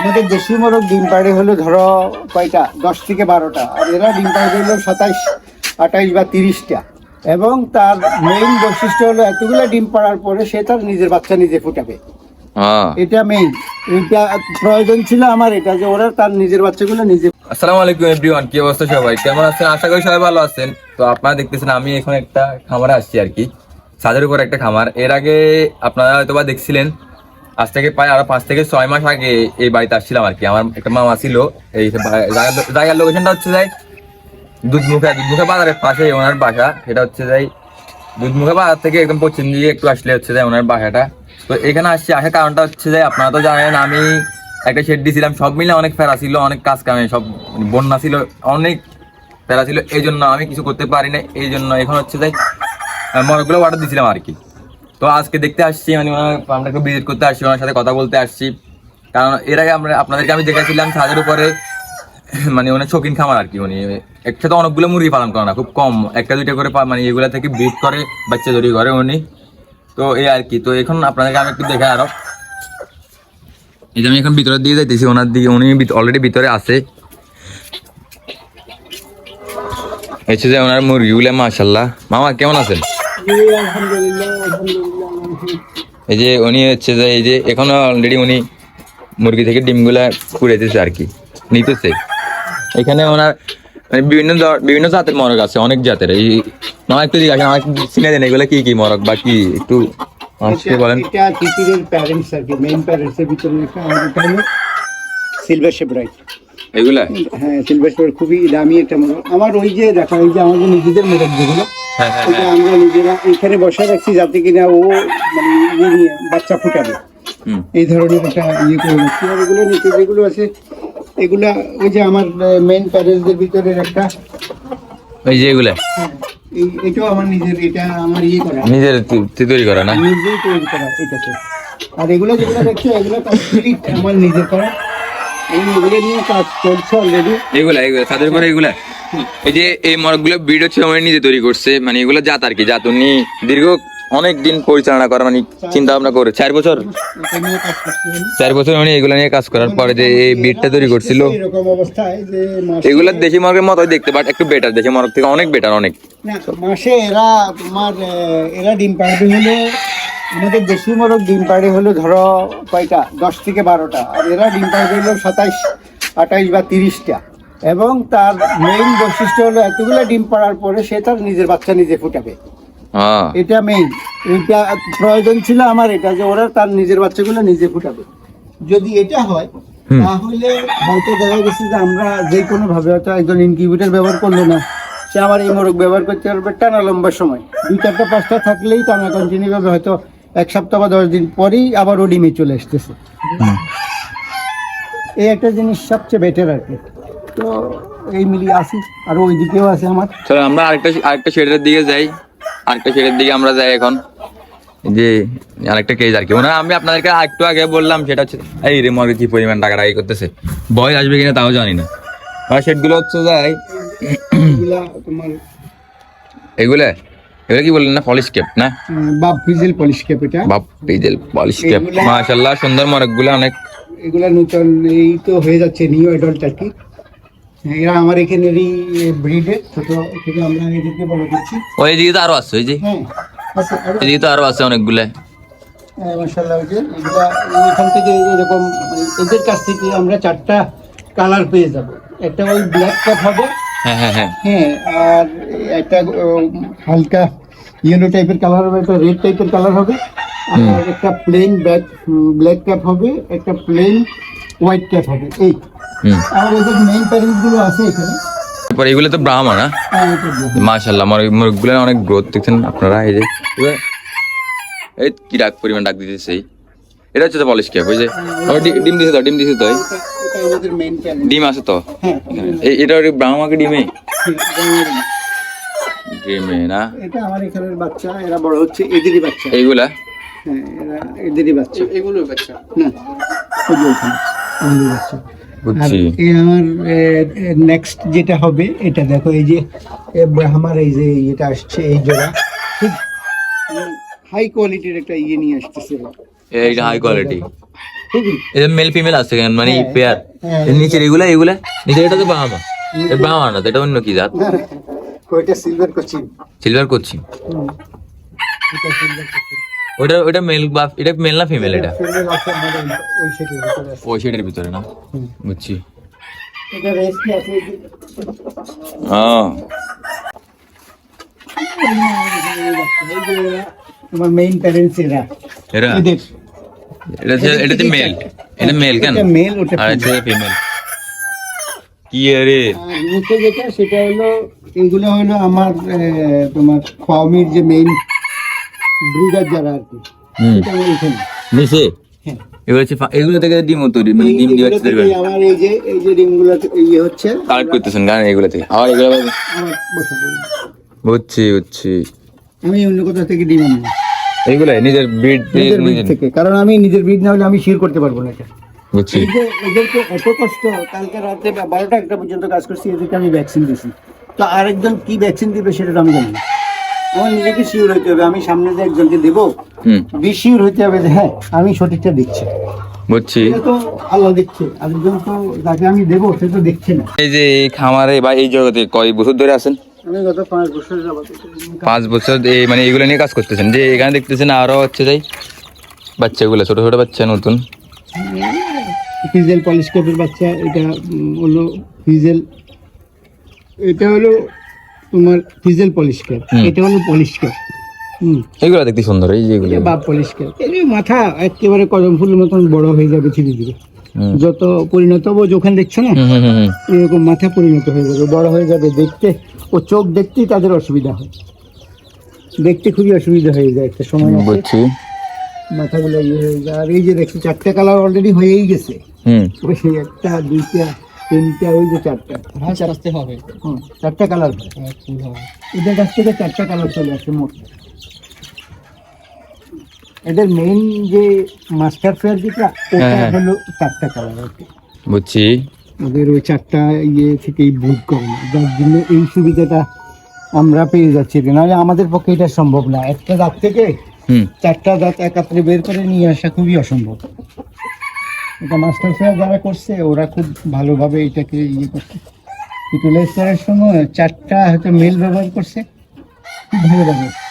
আমাদের দেশি মোরগ ডিম পাড়ে হলো ধরো কয়টা? দশ থেকে বারোটা। আর এরা ডিম পাড়ে হলো সাতাইশ আঠাইশ বা তিরিশটা। এবং তার মেইন বৈশিষ্ট্য হলো এতগুলো ডিম পাড়ার পরে সে তার নিজের বাচ্চা নিজে ফুটাবে। হ্যাঁ। এটা মেইন এটা প্রয়োজন ছিল আমার এটা যে ওরা তার নিজের বাচ্চাগুলো নিজে আসসালামু আলাইকুম এভরিওয়ান কি অবস্থা সবাই? কেমন আছেন? আশা করি সবাই ভালো আছেন। তো আপনারা দেখতেছেন আমি এখন একটা খামারে আসছি আর কি। ছাদের উপর একটা খামার। এর আগে আপনারা হয়তো বা দেখছিলেন আজ থেকে প্রায় আরও পাঁচ থেকে ছয় মাস আগে এই বাড়িতে আসছিলাম আর কি। আমার একটা মামা ছিল, এই জায়গার- লোকেশনটা হচ্ছে যাই দুধমুখা দুধমুখা বাজারের পাশে, ওনার বাসা। সেটা হচ্ছে যাই দুধমুখা বাজার থেকে একদম পশ্চিম দিকে একটু আসলে হচ্ছে যাই ওনার বাসাটা। তো এখানে আসছি, আসার কারণটা হচ্ছে যে আপনারা তো জানেন আমি একটা শেড দিয়েছিলাম সব মিলে অনেক ফেরা ছিল, অনেক কাজ কামে, সব বন্যা ছিল, অনেক ফেরা ছিল এই জন্য আমি কিছু করতে পারি না এই জন্য এখন হচ্ছে যাই মরগুলো অর্ডার দিয়েছিলাম আর কি। তো আজকে দেখতে আসছি মানে আমরা ভিজিট করতে আসছি, ওনার সাথে কথা বলতে আসছি। কারণ এর আগে আমরা আপনাদেরকে আমি দেখেছিলাম ছাদের উপরে মানে অনেক শৌখিন খামার আর কি উনি। একসাথে অনেকগুলো মুরগি পালন করে না, খুব কম। একটা, দুইটা করে মানে এগুলা থেকে ব্রিড করে, বাচ্চা তৈরি করে উনি। তো এই আর কি, তো এখন আপনাদেরকে আমি একটু দেখে আরও। এই যে আমি এখন ভিতরের দিকে যাইতেছি, ওনার দিকে উনি অলরেডি ভিতরে আছে। হচ্ছে যে ওনার মুরগিগুলো মাশাল্লাহ মামা, কেমন আছেন? এই যে উনি হচ্ছে যে এই যে এখনও অলরেডি উনি মুরগি থেকে ডিমগুলা কুড়াইতেছে আর কি নিতেছে। এখানে ওনার মানে বিভিন্ন ধর- বিভিন্ন জাতের মরগ আছে অনেক জাতের। এই মামা একটু জিজ্ঞাসা আমার চিনে দেন এগুলো কি কি মরগ বা কি একটু মানুষকে বলেন। প্যারেন্টস আর কি মেইন প্যারেন্টস এর ভিতরে সিলভার শেপরাইট এগুলা? হ্যাঁ সিলভার শেপরাইট খুবই দামি একটা মরক আমার ওই যে দেখা ওই যে আমাদের নিজেদের মোরগ যেগুলো হ্যাঁ হ্যাঁ আমরা নিজেরা এখানে বসে রাখছি যাতে কিনা ও মানে ইয়ে নিয়ে বাচ্চা ফুটাবে। এই ধরনের একটা ইয়ে করে রাখছি আর এগুলো নিচে যেগুলো আছে এগুলা ওই যে আমার মেইন প্যারেন্টসদের ভিতরের একটা। ওই যে এগুলা? হ্যাঁ, এটাও আমার নিজের এটা আমার ইয়ে করা। নিজের তৈরি করা না? নিজেই তৈরি করা এটাকে আর এগুলো যেগুলো দেখছ এগুলো কমপ্লিট আমার নিজের করা। এই নিয়ে কাজ চলছে অলরেডি এগুলা এগুলা ছাদের উপরে এগুলা? এই যে এই হচ্ছে নিজে তৈরি করছে মানে এগুলো জাত আর কি জাত। উনি দীর্ঘ অনেক দিন পরিচালনা করা মানে চিন্তা ভাবনা করে চার বছর। চার বছর উনি এগুলো নিয়ে কাজ করার পরে যে এই তৈরি করছিল। এগুলো দেশি মরগের মতোই দেখতে বাট একটু বেটার দেশি মরগ থেকে অনেক বেটার অনেক। মাসে এরা তোমার এরা ডিম পাড়বে হলে আমাদের দেশি মোরগ ডিম পাড়ে হলো ধরো কয়টা? দশ থেকে বারোটা। আর এরা ডিম পাড়বে হলো সাতাইশ আঠাইশ বা তিরিশটা। এবং তার মেইন বৈশিষ্ট্য হলো এতগুলো ডিম পাড়ার পরে সে তার নিজের বাচ্চা নিজে ফুটাবে। হ্যাঁ। এটা মেইন এটা প্রয়োজন ছিল আমার এটা যে ওরা তার নিজের বাচ্চাগুলো নিজে ফুটাবে। যদি এটা হয়। তাহলে হয়তো দেখা গেছে যে আমরা যে কোনো ভাবে হয়তো একজন ইনকিউবেটর ব্যবহার করল না। সে আমার এই মোরগ ব্যবহার করতে পারবে টানা লম্বা সময়। দুই চারটা পাঁচটা থাকলেই টানা কন্টিনিউ ভাবে হয়তো এক সপ্তাহ বা দশ দিন পরেই আবার ও ডিমে চলে আসতেছে। এই একটা জিনিস সবচেয়ে বেটার আর কি। তো এই মিলিয়ে আসি আর ওইদিকেও আছে আমার। চলো আমরা আরেকটা আরেকটা শেডের দিকে যাই। আরেকটা শেডের দিকে আমরা যাই এখন। যে আরেকটা কেজ আর কি। ওনারা আমি আপনাদেরকে একটু আগে বললাম সেটা হচ্ছে এই রে মর্গে কি পরিমাণ টাকা টাকা করতেছে? বয় আসবে কিনা তাও জানি না। আর শেডগুলো হচ্ছে যাই এগুলা? তোমার কি বললেন না পলিশ কেপ না? উম, বা পলিশ ক্যাপ এটা। বাপ ডিজেল পলিশ কেপ এগুলা- মাশাল্লাহ সুন্দর মরগগুলো অনেক। এগুলা নতুন এই তো হয়ে যাচ্ছে নিউ অ্যাডাল্ট আর কি। এরা আমার এখানেরই ব্রিডের ছোট থেকে আমরা এদেরকে বড় করছি। ওই দিকে তো আরও আছে ওই যে। হ্যাঁ এদিকে তো আরও আছে অনেকগুলো। মাসাল্লাহ ওই যে এগুলা এখান থেকে এরকম এদের কাছ থেকে আমরা চারটা কালার পেয়ে যাব। একটা ওই ব্ল্যাক কাপ হবে হ্যাঁ হ্যাঁ হ্যাঁ। হ্যাঁ আর একটা হালকা ইয়েলো টাইপের কালার হবে একটা রেড টাইপের কালার হবে আর একটা প্লেন ব্যাক ব্ল্যাক ক্যাপ হবে একটা প্লেন হোয়াইট ক্যাপ হবে এই। হুম। আর এদের মেইন প্যারেন্টসগুলো আছে এখানে তারপর এগুলো তো ব্রাহ্মা না? মাশাল্লাহ মরগ মুরগগুলো অনেক গ্রোথ দেখছেন আপনারা এই যে এই কি ডাক পরিমাণ ডাক দিতেছে এই। এটা হচ্ছে তো পলিশ ক্যাপ ওই যে ডি- ডিম দিছে তো ডিম দিছে তো ডিম আছে তো? হ্যাঁ। এটা ওই ব্রাহ্মাকে ডিমে? ডিমে না? এটা আমার এখানের বাচ্চা এরা বড় হচ্ছে এদেরই বাচ্চা। এইগুলা? হ্যাঁ এরা এদেরই বাচ্চা। না বুঝছি। আমার নেক্সট যেটা হবে এটা দেখো এই যে আমার এই যে এটা আসছে এই জোড়া। হাই কোয়ালিটির একটা ইয়ে নিয়ে আসতেছে। এইটা হাই কোয়ালিটি এটা মেল ফিমেল আছে কেন? মানে পেয়ার হ্যাঁ, নিচের এগুলা এগুলা? নিচে এটা তো বাহামা। এটা বাহামা না এটা অন্য কি জাত? ওইটা সিলভার করছি সিলভার কোচিং। ওটা ওটা মেল বা এটা মেল না ফিমেল এটা? ওই ভিতরে শেডের ভিতরে না? বুঝছি। তোমার মেইন প্যারেন্টস এরা। এরা এদের এটা মেল এটা মেল কেন মেল ওটা আর এটা ফিমেল কি আরে নিচে যেটা সেটা হলো এইগুলো হলো আমার তোমার ফার্মির যে মেইন ব্রিডার যারা আর কি হুম এটা এখানে নিচে হ্যাঁ এগুলো হচ্ছে এগুলো থেকে ডিম তৈরি মানে ডিম দিয়ে এইগুলো থেকেই আমার এই যে এই যে ডিমগুলো ইয়ে হচ্ছে কালেক্ট করতেছেন গান এগুলো থেকে আবার এগুলো। বুঝছি বুঝছি আমি অন্য কোথাও থেকে ডিম আনি না। এইগুলো নিজের ব্রিড নিজের ব্রিড থেকে। কারণ আমি নিজের ব্রিড না হলে আমি শিওর করতে পারব না এটা। বুঝছি। এদেরকে এত কষ্ট কালকে রাতে বারোটা একটা পর্যন্ত কাজ করছি এদেরকে আমি ভ্যাকসিন দিয়েছি তো আরেকজন কি ভ্যাকসিন দিবে সেটা আমি জানি না। আমার নিজেকে শিওর হইতে হবে আমি সামনে যে একজনকে দেবো হুম। বিশিওর হইতে হবে যে হ্যাঁ আমি সঠিকটা দিচ্ছি বুঝছি। তো আল্লাহ দেখছে আরেকজন তো যাকে আমি দেবো সে তো দেখছে না। এই যে এই খামারে বা এই জগতে কয় বছর ধরে আছেন? আমি গত পাঁচ বছর যাবত পাঁচ বছর এই মানে এগুলো নিয়ে কাজ করতেছেন? যে এখানে দেখতেছেন আরও হচ্ছে যাই বাচ্চাগুলো ছোট ছোট বাচ্চা নতুন। ফিজেল পলিশ কেপের বাচ্চা এটা হলো ফিজেল। এটা হলো তোমার ফিজেল পলিশ হুম। এটা হলো পলিশ হুম। এগুলো দেখতে সুন্দর এই যেগুলো বাপ পলিশ ক্যাপ এই মাথা একেবারে কদম ফুলের মতন বড় হয়ে যাবে ধীরে ধীরে। যত পরিণত হব যখন দেখছ না। এরকম মাথা পরিণত হয়ে যাবে বড় হয়ে যাবে দেখতে ও চোখ দেখতেই তাদের অসুবিধা হয়। দেখতে খুবই অসুবিধা হয়ে যায় একটা সময় বুঝছি। মাথাগুলো ইয়ে হয়ে যায় আর এই যে দেখছি চারটে কালার অলরেডি হয়েই গেছে। হুম। ওই সেই একটা দুইটা তিনটা ওই যে চারটা। আচ্ছা আসতে হবে। হুম, চারটা কালার এদের কাছ থেকে চারটা কালার চলে আসে মোট। এদের মেইন যে মাস্টার ফেয়ার যেটা ওটা হ্যাঁ, হ্যাঁ। হলো চারটা কালার আর বুঝছি। ওদের ওই চারটা ইয়ে থেকেই বুক করে। যার জন্য এই সুবিধাটা আমরা পেয়ে যাচ্ছি। নাহলে আমাদের পক্ষে এটা সম্ভব না। একটা দাঁত থেকে হুম। চারটা দাঁত একাত্রে বের করে নিয়ে আসা খুবই অসম্ভব। এটা মাস্টার ফেয়ার যারা করছে ওরা খুব ভালোভাবে এটাকে ইয়ে করছে। ইউটিলাইজ করার সময় চারটা হয়তো মেল ব্যবহার করছে। খুব ভালোভাবে